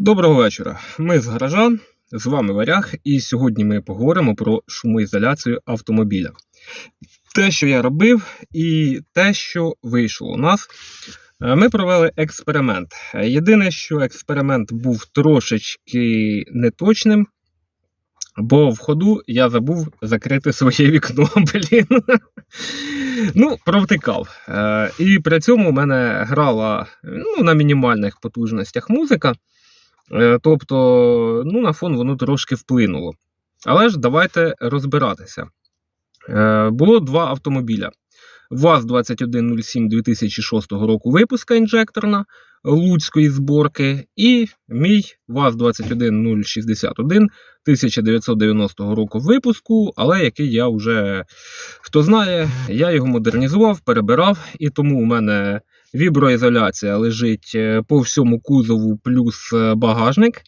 Доброго вечора. Ми з гаража, з вами Варяг, і сьогодні ми поговоримо про шумоізоляцію автомобіля. Те, що я робив, і те, що вийшло у нас. Е, Ми провели експеримент. Е, Єдине, що експеримент був трошечки неточним, бо в ходу я забув закрити своє вікно. Блін. Ну, провтикав. Е, І при цьому у мене грала ну, на мінімальних потужностях музика. Е, Тобто, ну, на фон воно трошки вплинуло. Але ж давайте розбиратися. Е, Було два автомобіля. ВАЗ-2107 2006 року випуска інжекторна луцької зборки, і мій ВАЗ-21061 1990 року випуску, але який я вже, хто знає, я його модернізував, перебирав, і тому у мене віброізоляція лежить е, по всьому кузову плюс е, багажник.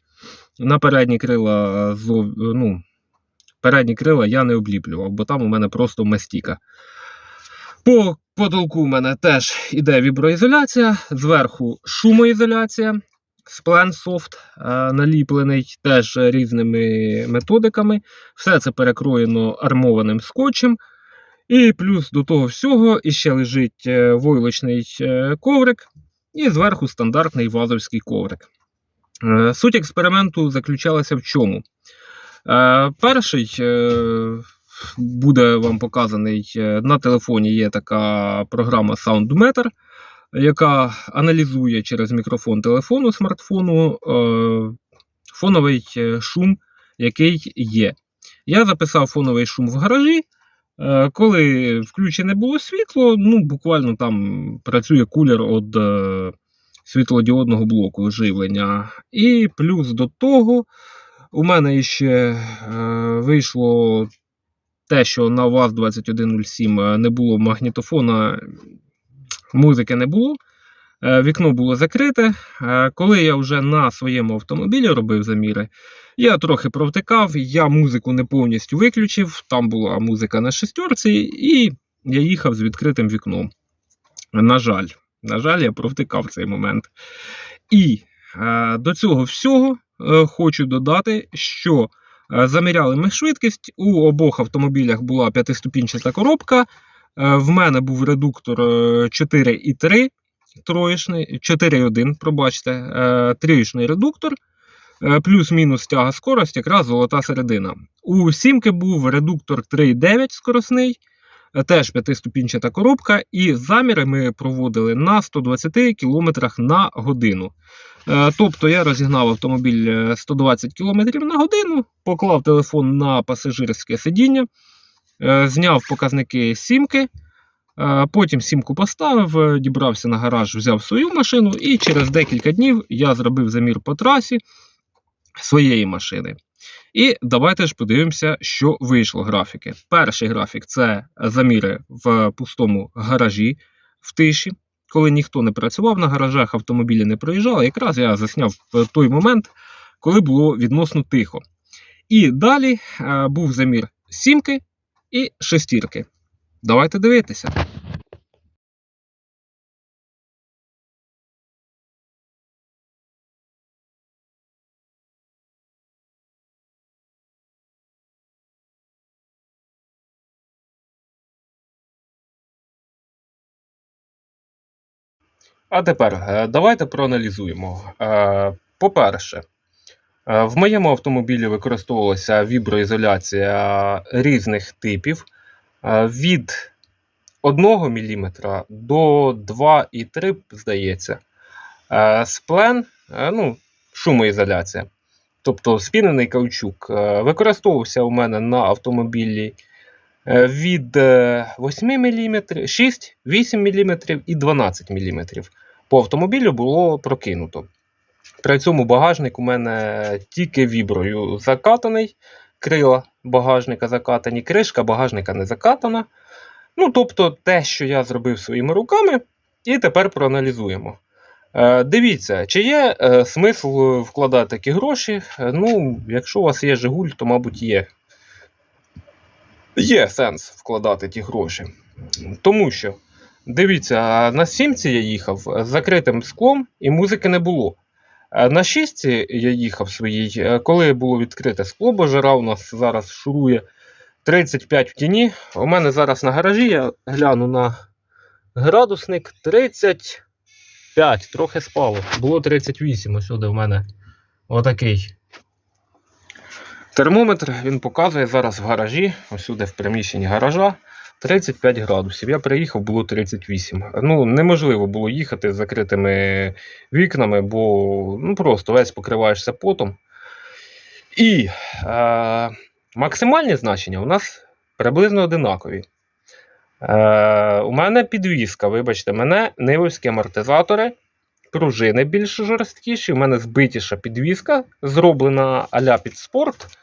На передні крила, ну, передні крила я не обліплював, бо там у мене просто мастіка. По потолку у мене теж іде віброізоляція, зверху шумоізоляція, сплен софт е, наліплений теж різними методиками. Все це перекроєно армованим скотчем. І плюс до того всього іще лежить е, войлочний е, коврик, і зверху стандартний вазовський коврик. Е, Суть експерименту заключалася в чому? Перший буде вам показаний на телефоні. Є така програма SoundMeter, яка аналізує через мікрофон телефону смартфону фоновий шум, який є. Я записав фоновий шум в гаражі. Е, Коли включене було світло, ну буквально там працює кулер від е, світлодіодного блоку живлення. І плюс до того, у мене ще е, вийшло те, що на ВАЗ-2107 не було магнітофона, музики не було. Е, Вікно було закрите. Е, Коли я вже на своєму автомобілі робив заміри, я трохи провтикав, я музику не повністю виключив. Там була музика на шестерці, і я їхав з відкритим вікном. На жаль, на жаль, я провтикав цей момент. І е, до цього всього хочу додати, що заміряли ми швидкість. У обох автомобілях була п'ятиступінчата коробка. В мене був редуктор е, 4,3 троєчний, 4,1, пробачте, е, трієчний редуктор. Е, Плюс-мінус тяга скорость, якраз золота середина. У сімки був редуктор 3,9 скоросний, е, теж п'ятиступінчата коробка, і заміри ми проводили на 120 км на годину. Тобто я розігнав автомобіль е, 120 км на годину, поклав телефон на пасажирське сидіння, зняв показники сімки. Е, Потім сімку поставив, е, дібрався на гараж, взяв свою машину, і через декілька днів я зробив замір по трасі своєї машини. І давайте ж подивимося, що вийшло графіки. Перший графік це заміри в пустому гаражі в тиші. Коли ніхто не працював на гаражах, автомобілі не проїжджали. Якраз я засняв той момент, коли було відносно тихо. І далі е, був замір сімки і шестірки. Давайте дивитися. А тепер е, давайте проаналізуємо. Е, По-перше, е, в моєму автомобілі використовувалася віброізоляція різних типів від 1 мм до 2,3, здається. Е, Сплен, е, ну, шумоізоляція. Тобто спінений каучук, е, використовувався у мене на автомобілі е, від е, 8 мм, 6, 8 мм і 12 мм. По автомобілю було прокинуто. При цьому багажник у мене тільки віброю закатаний, крила багажника закатані, кришка багажника не закатана. Ну, тобто, те, що я зробив своїми руками, і тепер проаналізуємо. Е, дивіться, чи є е, смисл вкладати такі гроші? Е, Ну, якщо у вас є Жигуль, то, мабуть, є. Є сенс вкладати ті гроші. Тому що, дивіться, на сімці я їхав з закритим склом і музики не було. Е, На шістці я їхав своїй, е, коли було відкрите скло, бо жара у нас зараз шурує 35 в тіні. У мене зараз на гаражі я гляну на градусник 35, трохи спало. Було 38, ось сюди в мене отакий. Термометр він показує зараз в гаражі, ось сюди в приміщенні гаража. 35 градусів. Я приїхав, було 38. Ну, неможливо було їхати з закритими вікнами, бо ну, просто весь покриваєшся потом. І е, максимальні значення у нас приблизно одинакові. Е, у мене підвіска, вибачте, мене нивовські амортизатори, пружини більш жорсткіші, у мене збитіша підвіска, зроблена а-ля під спорт.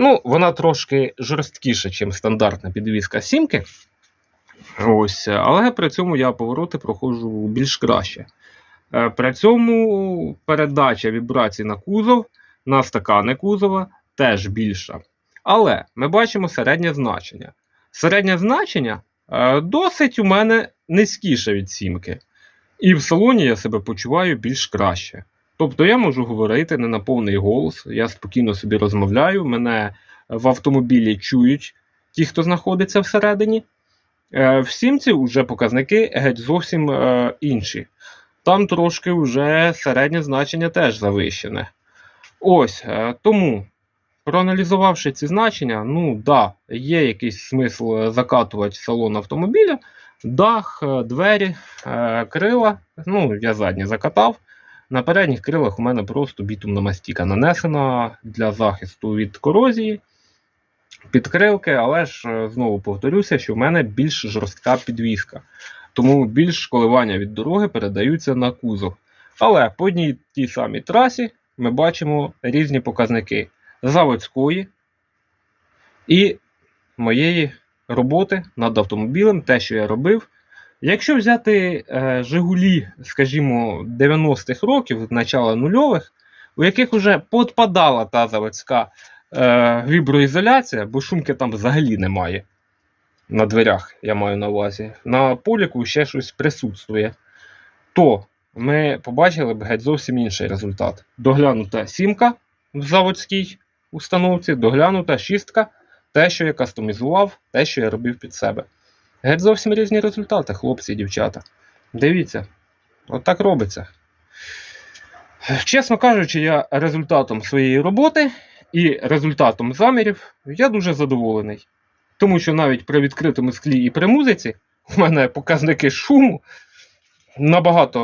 Ну, вона трошки жорсткіша, ніж стандартна підвіска сімки. Ось, але при цьому я повороти проходжу більш краще. Е, При цьому передача вібрацій на кузов, на стакани кузова теж більша. Але ми бачимо середнє значення. Середнє значення е, досить у мене низькіше від сімки. І в салоні я себе почуваю більш краще. Тобто я можу говорити не на повний голос, я спокійно собі розмовляю, мене в автомобілі чують ті, хто знаходиться всередині. Е, В сімці вже показники геть зовсім е, інші. Там трошки вже середнє значення теж завищене. Ось е, тому, проаналізувавши ці значення, ну да, є якийсь смисл закатувати салон автомобіля, дах, двері, крила. Ну, я задні закатав. На передніх крилах у мене просто бітумна мастіка нанесена для захисту від корозії, підкрилки, але ж е, знову повторюся, що в мене більш жорстка підвіска. Тому більш коливання від дороги передаються на кузов. Але по одній тій самій трасі ми бачимо різні показники заводської і моєї роботи над автомобілем, те, що я робив. Якщо взяти е, Жигулі, скажімо, 90-х років, начала нульових, у яких вже подпадала та заводська е, віброізоляція, бо шумки там взагалі немає. На дверях, я маю на увазі. На поліку ще щось присутствує. То ми побачили б геть зовсім інший результат. Доглянута сімка в заводській установці, доглянута шістка, те, що я кастомізував, те, що я робив під себе. Геть зовсім різні результати, хлопці і дівчата. Дивіться, от так робиться. Чесно кажучи, я результатом своєї роботи і результатом замірів я дуже задоволений. Тому що навіть при відкритому склі і при музиці у мене показники шуму набагато,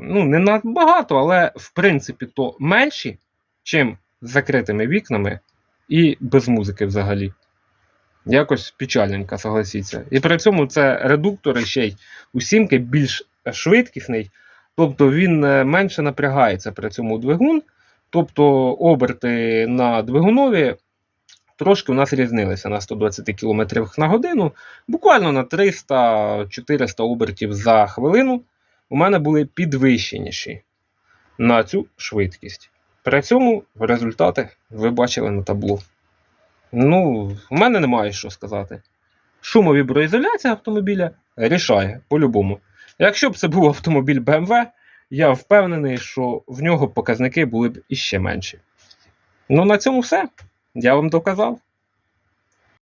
ну не набагато, але в принципі то менші, чим з закритими вікнами і без музики взагалі. Якось печальненько, согласіться. І при цьому це редуктор ще й у сімки більш швидкісний, тобто він е, менше напрягається при цьому двигун. Тобто оберти на двигунові трошки у нас різнилися на 120 км на годину. Буквально на 300-400 обертів за хвилину у мене були підвищеніші на цю швидкість. При цьому результати ви бачили на табло. Ну, в мене немає що сказати. Шумовіброізоляція автомобіля рішає по-любому. Якщо б це був автомобіль BMW, я впевнений, що в нього показники були б іще менші. Ну, на цьому все. Я вам доказав.